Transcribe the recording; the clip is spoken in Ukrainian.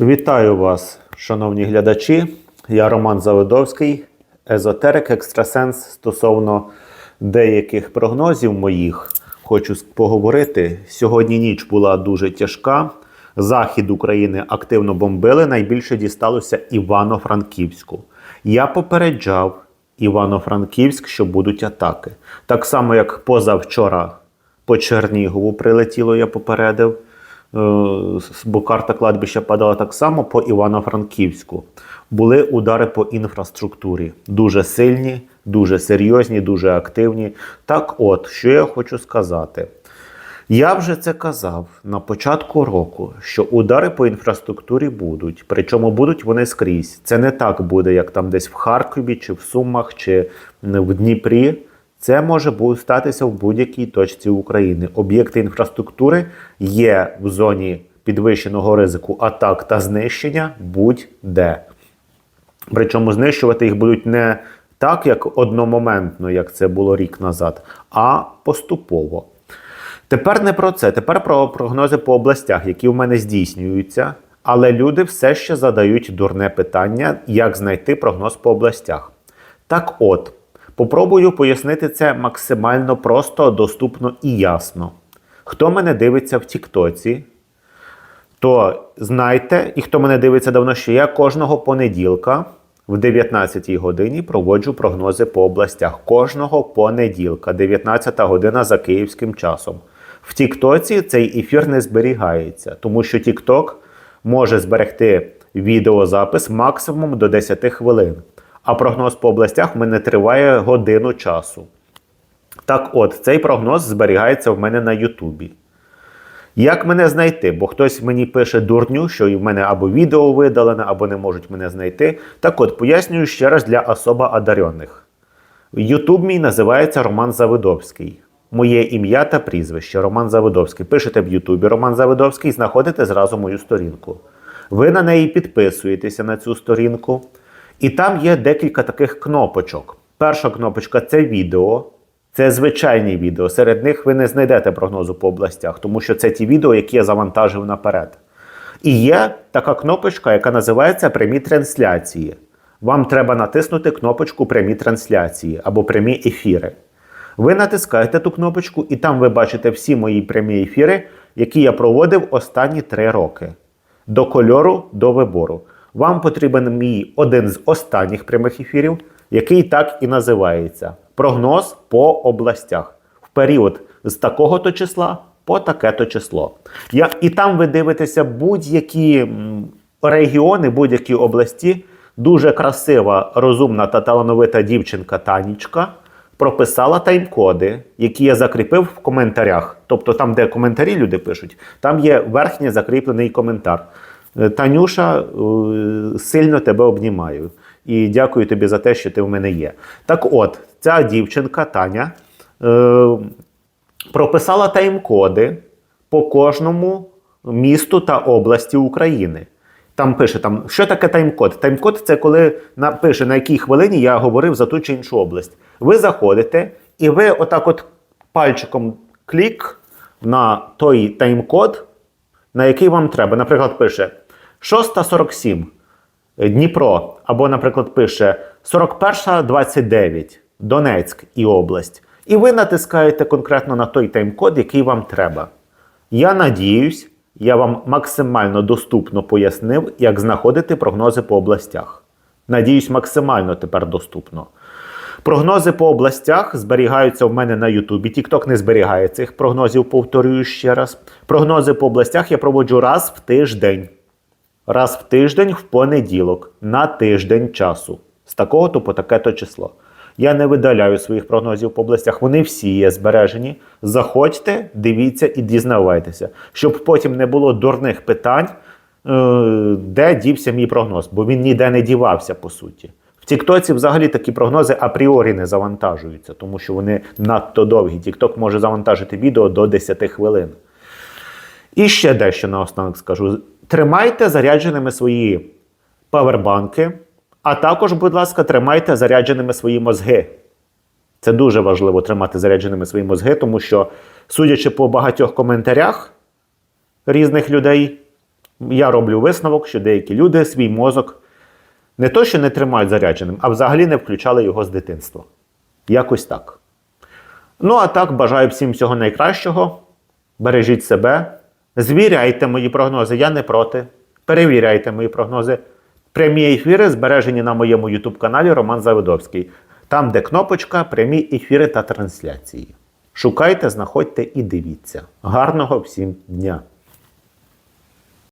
Вітаю вас, шановні глядачі. Я Роман Заводовський, езотерик, екстрасенс стосовно деяких прогнозів моїх. Хочу поговорити. Сьогодні ніч була дуже тяжка. Захід України активно бомбили. Найбільше дісталося Івано-Франківську. Я попереджав Івано-Франківськ, що будуть атаки. Так само, як позавчора по Чернігову прилетіло, я попередив. Е, бо карта кладбища падала так само по Івано-Франківську. Були удари по інфраструктурі. Дуже сильні, дуже серйозні, дуже активні. Так от, що я хочу сказати. Я вже це казав на початку року, що удари по інфраструктурі будуть, причому будуть вони скрізь. Це не так буде, як там десь в Харкові, чи в Сумах, чи в Дніпрі. Це може статися в будь-якій точці України. Об'єкти інфраструктури є в зоні підвищеного ризику атак та знищення будь-де. Причому знищувати їх будуть не так, як одномоментно, як це було рік назад, а поступово. Тепер не про це. Тепер про прогнози по областях, які в мене здійснюються. Але люди все ще задають дурне питання, як знайти прогноз по областях. Так от, попробую пояснити це максимально просто, доступно і ясно. Хто мене дивиться в Тіктоці, то знайте, і хто мене дивиться давно, що я кожного понеділка в 19 годині проводжу прогнози по областях. Кожного понеділка, 19 година за київським часом. В Тіктоці цей ефір не зберігається, тому що Тікток може зберегти відеозапис максимум до 10 хвилин. А прогноз по областях в мене триває годину часу. Так от, цей прогноз зберігається в мене на Ютубі. Як мене знайти? Бо хтось мені пише дурню, що і в мене або відео видалене, або не можуть мене знайти. Так от, пояснюю ще раз для особо одарених. Ютуб мій називається Роман Завидовський. Моє ім'я та прізвище Роман Завидовський. Пишете в Ютубі Роман Завидовський, знаходите зразу мою сторінку. Ви на неї підписуєтеся на цю сторінку, і там є декілька таких кнопочок. Перша кнопочка це відео. Це звичайні відео. Серед них ви не знайдете прогнозу по областях, тому що це ті відео, які я завантажив наперед. І є така кнопочка, яка називається прямі трансляції. Вам треба натиснути кнопочку прямі трансляції або прямі ефіри. Ви натискаєте ту кнопочку, і там ви бачите всі мої прямі ефіри, які я проводив останні три роки. До кольору, до вибору. Вам потрібен мій один з останніх прямих ефірів, який так і називається Прогноз по областях в період з такого-то числа по таке-то число. Я, і там ви дивитеся будь-які регіони, будь-які області. Дуже красива, розумна та талановита дівчинка Танічка прописала тайм-коди, які я закріпив в коментарях. Тобто там, де коментарі люди пишуть, там є верхній закріплений коментар. Е, Танюша, е, сильно тебе обнімаю. І дякую тобі за те, що ти в мене є. Так от, ця дівчинка Таня е, прописала тайм-коди по кожному місту та області України. Там пише, там, що таке тайм-код? Тайм-код це коли на, пише, на якій хвилині я говорив за ту чи іншу область. Ви заходите і ви отак от пальчиком клік на той тайм-код, на який вам треба. Наприклад, пише 6.47 Дніпро, або, наприклад, пише 41.29 Донецьк і область. І ви натискаєте конкретно на той тайм-код, який вам треба. Я надіюсь, я вам максимально доступно пояснив, як знаходити прогнози по областях. Надіюсь, максимально тепер доступно. Прогнози по областях зберігаються в мене на Ютубі. Тікток не зберігає цих прогнозів, повторюю ще раз. Прогнози по областях я проводжу раз в тиждень. Раз в тиждень в понеділок, на тиждень часу. З такого-то по таке-то число. Я не видаляю своїх прогнозів по областях, вони всі є збережені. Заходьте, дивіться і дізнавайтеся, щоб потім не було дурних питань, е, де дівся мій прогноз, бо він ніде не дівався, по суті. В Тіктоці взагалі такі прогнози апріорі не завантажуються, тому що вони надто довгі. Тікток може завантажити відео до 10 хвилин. І ще дещо наостанок скажу: тримайте зарядженими свої павербанки, а також, будь ласка, тримайте зарядженими свої мозги. Це дуже важливо тримати зарядженими свої мозги, тому що, судячи по багатьох коментарях різних людей, Я роблю висновок, що деякі люди свій мозок не то, що не тримають зарядженим, а взагалі не включали його з дитинства. Якось так. Ну, а так, бажаю всім всього найкращого. Бережіть себе, звіряйте мої прогнози, я не проти. Перевіряйте мої прогнози. Прямі ефіри збережені на моєму YouTube каналі Роман Завидовський. Там, де кнопочка, прямі ефіри та трансляції. Шукайте, знаходьте і дивіться. Гарного всім дня!